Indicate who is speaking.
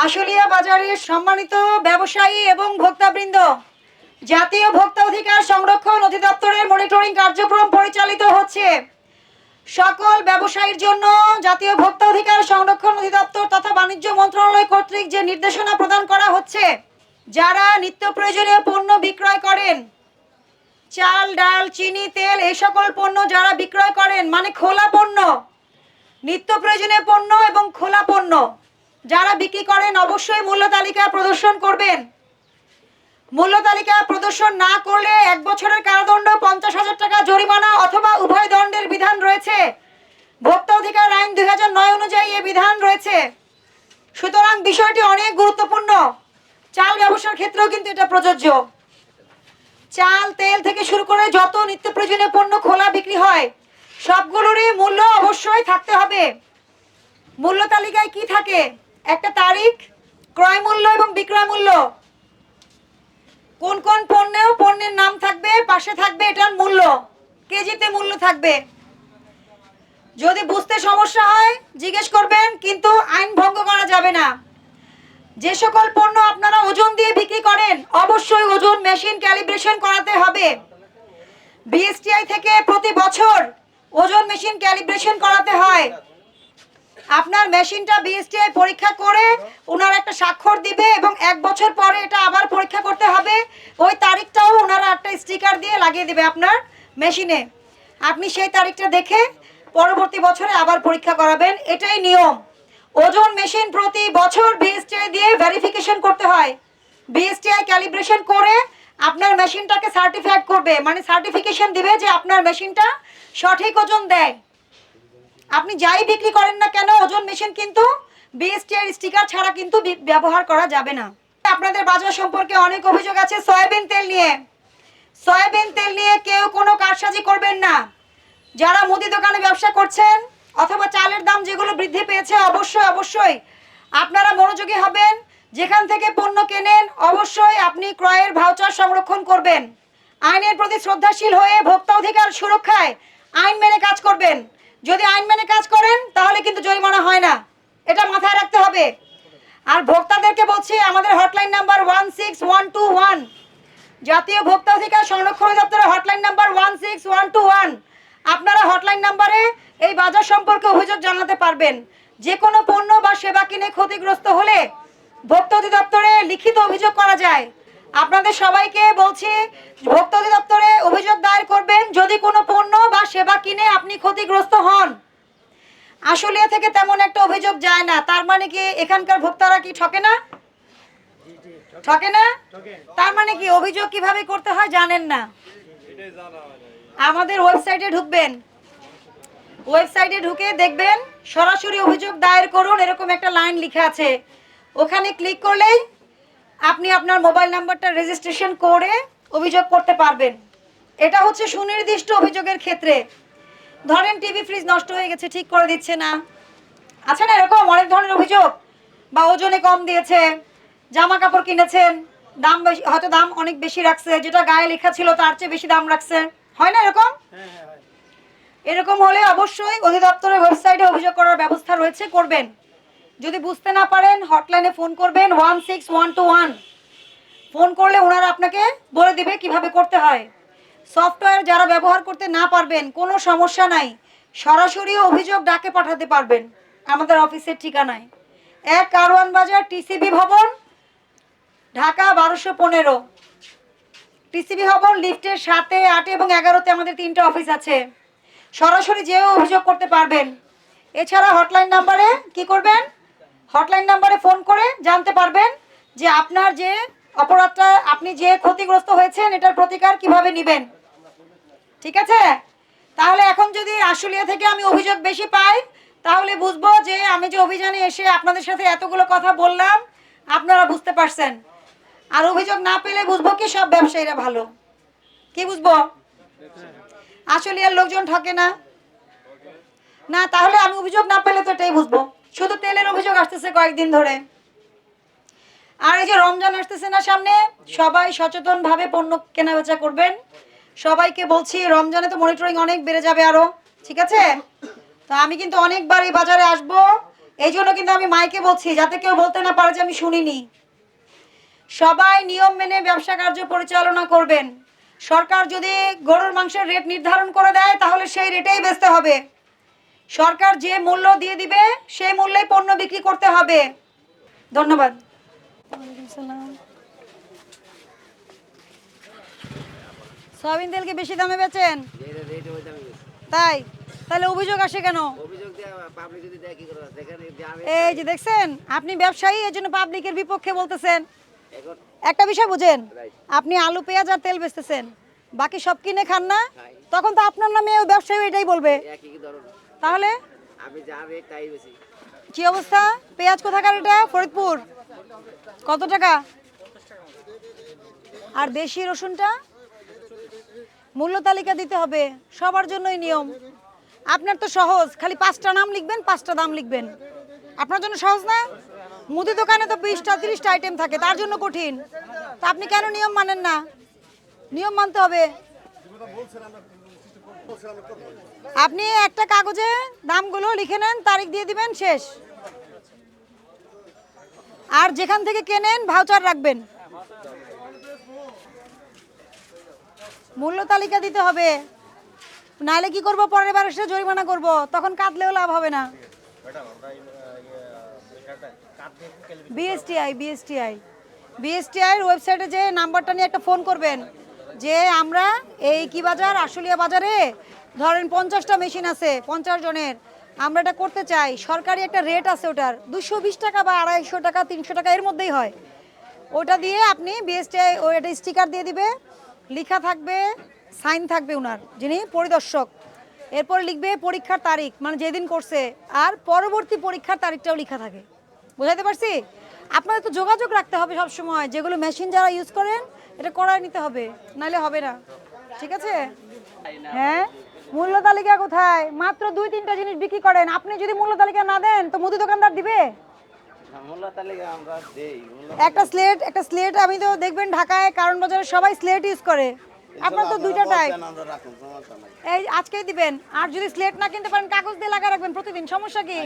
Speaker 1: আশুলিয়া বাজারের সম্মানিত ব্যবসায়ী এবং ভোক্তাবৃন্দ, জাতীয় ভোক্তা অধিকার সংরক্ষণ অধিদপ্তরের মনিটরিং কার্যক্রম পরিচালিত হচ্ছে। সকল ব্যবসায়ীর জন্য জাতীয় ভোক্তা অধিকার সংরক্ষণ অধিদপ্তর তথা বাণিজ্য মন্ত্রণালয় কর্তৃক যে নির্দেশনা প্রদান করা হচ্ছে, যারা নিত্য প্রয়োজনীয় পণ্য বিক্রয় করেন, চাল, ডাল, চিনি, তেল, এই সকল পণ্য যারা বিক্রয় করেন মানে খোলা পণ্য, নিত্য প্রয়োজনীয় পণ্য এবং খোলা পণ্য। যারা বিক্রি করেন অবশ্যই মূল্য তালিকা প্রদর্শন করবেন। মূল্য তালিকা প্রদর্শন না করলে এক বছরের কারাদণ্ড, পঞ্চাশ হাজার টাকা জরিমানা অথবা উভয় দণ্ডের বিধান রয়েছে। ভোক্তা অধিকার আইন দুই নয় অনুযায়ী এ বিধান রয়েছে। সুতরাং বিষয়টি অনেক গুরুত্বপূর্ণ। চাল ব্যবসার ক্ষেত্রেও কিন্তু এটা প্রযোজ্য। চাল, তেল থেকে শুরু করে যত নিত্য প্রয়োজনীয় পণ্য খোলা বিক্রি হয়, সবগুলোরই মূল্য অবশ্যই থাকতে হবে। মূল্য তালিকায় কি থাকে? একটা তারিখ, ক্রয় মূল্য এবং বিক্রয় মূল্য। কোন কোন পণ্যেও পণ্যের নাম থাকবে, পাশে থাকবে এটার মূল্য। কেজিতে মূল্য থাকবে। যদি বুঝতে সমস্যা হয়, জিজ্ঞেস করবেন, কিন্তু আইন ভঙ্গ করা যাবে না। যে সকল পণ্য আপনারা ওজন দিয়ে বিক্রি করেন, অবশ্যই ওজন মেশিন ক্যালিব্রেশন করাতে হবে। বিএসটিআই থেকে প্রতি বছর ওজন মেশিন ক্যালিব্রেশন করাতে হয়। আপনার মেশিনটা বিএসটিআই পরীক্ষা করে ওনারা একটা স্বাক্ষর দিবে এবং এক বছর পরে এটা আবার পরীক্ষা করতে হবে। ওই তারিখটাও ওনারা একটা স্টিকার দিয়ে লাগিয়ে দিবে আপনার মেশিনে। আপনি সেই তারিখটা দেখে পরবর্তী বছরে আবার পরীক্ষা করাবেন। এটাই নিয়ম। ওজন মেশিন প্রতি বছর বিএসটিআই দিয়ে ভেরিফিকেশন করতে হয়। বিএসটিআই ক্যালিব্রেশন করে আপনার মেশিনটাকে সার্টিফাইড করবে। মানে সার্টিফিকেশন দিবে যে আপনার মেশিনটা সঠিক ওজন দেয়। আপনি যাই বিক্রি করেন না কেন, ওজন মেশিন কিন্তু বিএসটিআর স্টিকার ছাড়া কিন্তু ব্যবহার করা যাবে না। আপনাদের বাজার সম্পর্কে অনেক অভিযোগ আছে, সয়াবিন তেল নিয়ে। সয়াবিন তেল নিয়ে কেউ কোনো কারসাজি করবেন না। যারা মুদি দোকানে ব্যবসা করছেন, অথবা চালের দাম যেগুলো বৃদ্ধি পেয়েছে, অবশ্যই অবশ্যই আপনারা মনোযোগী হবেন। যেখান থেকে পণ্য কেনেন, অবশ্যই আপনি ক্রয়ের ভাউচার সংরক্ষণ করবেন। আইনের প্রতি শ্রদ্ধাশীল হয়ে ভোক্তা অধিকার সুরক্ষায় আইন মেনে কাজ করবেন। যদি আইন মেনে কাজ করেন, তাহলে কিন্তু জরিমানা হয় না। এটা মাথায় রাখতে হবে। আর ভোক্তাদেরকে বলছি, আমাদের hotline number one six one two one জাতীয় ভোক্তা অধিকার সংরক্ষণ দপ্তরের hotline number one six one two one আপনারা হটলাইন নাম্বারে এই বাজার সম্পর্কে অভিযোগ জানাতে পারবেন। যে কোনো পণ্য বা সেবা কিনে ক্ষতিগ্রস্ত হলে ভোক্তা অধিদপ্তরে লিখিত অভিযোগ করা যায়। আপনাদের সবাইকে বলছি, ভোক্তা অধিদপ্তরে অভিযোগ দায়ের করবেন। যদি কোনো পণ্য সেবা কিনে আপনি ক্ষতিগ্রস্ত হন। আশুলিয়া থেকে তেমন একটা অভিযোগ যায় না। তার মানে কি এখানকার ভোক্তারা কি ঠকে না? ঠকে না? তার মানে কি অভিযোগ কীভাবে করতে হয় জানেন না। আমাদের ওয়েবসাইটে ঢুকবেন। ওয়েবসাইটে ঢুকে দেখবেন, সরাসরি অভিযোগ দায়ের করুন, এরকম একটা লাইন লেখা আছে। ওখানে ক্লিক করলেই আপনি আপনার মোবাইল নাম্বারটা রেজিস্ট্রেশন করে অভিযোগ করতে পারবেন। এটা হচ্ছে সুনির্দিষ্ট অভিযোগের ক্ষেত্রে। ধরেন টিভি ফ্রিজ নষ্ট হয়ে গেছে, ঠিক করে দিচ্ছে না। আছে না, এরকম অনেক ধরনের অভিযোগ। বা ওজনে কম দিয়েছে জামা কাপড় কিনেছেন, দাম বেশি হয়তো দাম অনেক বেশি রাখছে, যেটা গায়ে লেখা ছিল তার চেয়ে বেশি দাম রাখছে। হয় না এরকম? এরকম হলে অবশ্যই অধিদপ্তরের ওয়েবসাইটে অভিযোগ করার ব্যবস্থা রয়েছে, করবেন। যদি বুঝতে না পারেন, হটলাইনে ফোন করবেন, one six one two one. Phone করলে ওনারা আপনাকে বলে দিবে কীভাবে করতে হয়। সফটওয়্যার যারা ব্যবহার করতে না পারবেন, কোনো সমস্যা নাই। সরাসরি অভিযোগ ডাকে পাঠাতে পারবেন আমাদের অফিসের ঠিকানায়। এক কারওয়ান বাজার টিসিবি ভবন, ঢাকা বারোশো পনেরো। টিসিবি ভবন লিফটের সাতে আটে এবং এগারোতে আমাদের তিনটা অফিস আছে। সরাসরি যেও অভিযোগ করতে পারবেন। এছাড়া হটলাইন নাম্বারে কি করবেন? হটলাইন নাম্বারে ফোন করে জানতে পারবেন যে আপনার যে অপরাধটা আপনি যে ক্ষতিগ্রস্ত হয়েছেন, এটার প্রতিকার কীভাবে নেবেন? ঠিক আছে? তাহলে এখন যদি আশুলিয়া থেকে আমি অভিযোগ বেশি পাই, তাহলে বুঝব যে আমি যে অভিযানে এসে আপনাদের সাথে এতগুলো কথা বললাম, আপনারা বুঝতে পারছেন। আর অভিযোগ না পেলে বুঝব কি সব ব্যবসায়ীরা ভালো? কি বুঝব? আশুলিয়ার লোকজন ঠকে না। না, তাহলে আমি অভিযোগ না পেলে তো এটাই বুঝব। শুধু তেলের অভিযোগ আসতেছে কয়েকদিন ধরে। আর এই যে রমজান আসতেছে না সামনে, সবাই সচেতন ভাবে পণ্য কেনা বেচা করবেন। সবাইকে বলছি, রমজানে তো মনিটরিং অনেক বেড়ে যাবে আরও, ঠিক আছে? তো আমি কিন্তু অনেকবার এই বাজারে আসব, এই জন্য কিন্তু আমি মাইকে বলছি, যাতে কেউ বলতে না পারে যে আমি শুনিনি। সবাই নিয়ম মেনে ব্যবসা কার্য পরিচালনা করবেন। সরকার যদি গরুর মাংসের রেট নির্ধারণ করে দেয়, তাহলে সেই রেটেই বেচতে হবে। সরকার যে মূল্য দিয়ে দিবে, সেই মূল্যে পণ্য বিক্রি করতে হবে। ধন্যবাদ। সয়াবিন তেল কি বেশি দামে বেচেন। তাই? তাহলে অভিযোগ আসে কেন? এই যে দেখছেন, আপনি ব্যবসায়ী এর জন্য পাবলিকের বিপক্ষে বলতেছেন। একটা বিষয় বুঝেন, আপনি আলু, পেঁয়াজ আর তেল বেচতেছেন। বাকি সব কিনে খান না, তখন তো আপনার নামে ব্যবসায়ী এটাই বলবে। তাহলে? কি অবস্থা? পেঁয়াজ কোথাকার এটা? ফরিদপুর। কত টাকা? আর দেশি রসুনটা? মূল্য তালিকা দিতে হবে। সবার জন্যই নিয়ম। আপনার তো সহজ। খালি পাঁচটা নাম লিখবেন, পাঁচটা দাম লিখবেন। আপনার জন্য সহজ না? মুদি দোকানে তো বিশটা, তিরিশটা আইটেম থাকে। তার জন্য কঠিন। তা আপনি কেন নিয়ম মানেন না? নিয়ম মানতে হবে। আপনি একটা কাগজে দামগুলো লিখে নেন, তারিখ দিয়ে দিবেন, শেষ। আর যেখান থেকে কেনেন ভাউচার রাখবেন। মূল্য তালিকা দিতে হবে। নাহলে কি করব, পরের বার এসে জরিমানা করব। তখন কাটলেও লাভ হবে না। বিএসটিআই বিএসটিআই বিএসটিআই ওয়েবসাইটে যে নাম্বারটা নিয়ে একটা ফোন করবেন। যে আমরা এই কি বাজার? আশুলিয়া বাজারে? ধরেন পঞ্চাশটা মেশিন আছে, পঞ্চাশ জনের। আমরা এটা করতে চাই। সরকারি একটা রেট আছে ওটার। দুশো বিশ টাকা বা আড়াইশো টাকা, তিনশো টাকা, এর মধ্যেই হয়। ওটা দিয়ে আপনি বিএসটিআই ও একটা স্টিকার দিয়ে দিবে। লেখা থাকবে সাইন থাকবে ওনার যিনি পরিদর্শক। এরপর লিখবে পরীক্ষার তারিখ মানে যেদিন করছে। আর পরবর্তী পরীক্ষার তারিখটাও লেখা থাকে। বুঝাইতে পারছি? আপনাদের তো যোগাযোগ রাখতে হবে সব সময় যেগুলো মেশিন যারা ইউজ করেন এটা করায় নিতে হবে নাহলে হবে না। ঠিক আছে? হ্যাঁ? মূল্য তালিকা কোথায়? মাত্র দুই তিনটা জিনিস বিক্রি করেন। আপনি যদি মূল্য তালিকা না দেন তো মুদি দোকানদার দিবে? একটা স্লেট একটা স্লেট আমি তো দেখবেন ঢাকায় কারণ বাজারে সবাই স্লেট ইউজ করে। আপনার তো দুইটা টাইপ এই আজকেই দিবেন। আর যদি স্লেট না কিনতে পারেন কাগজ দিয়ে লাগা রাখবেন প্রতিদিন। সমস্যা কি?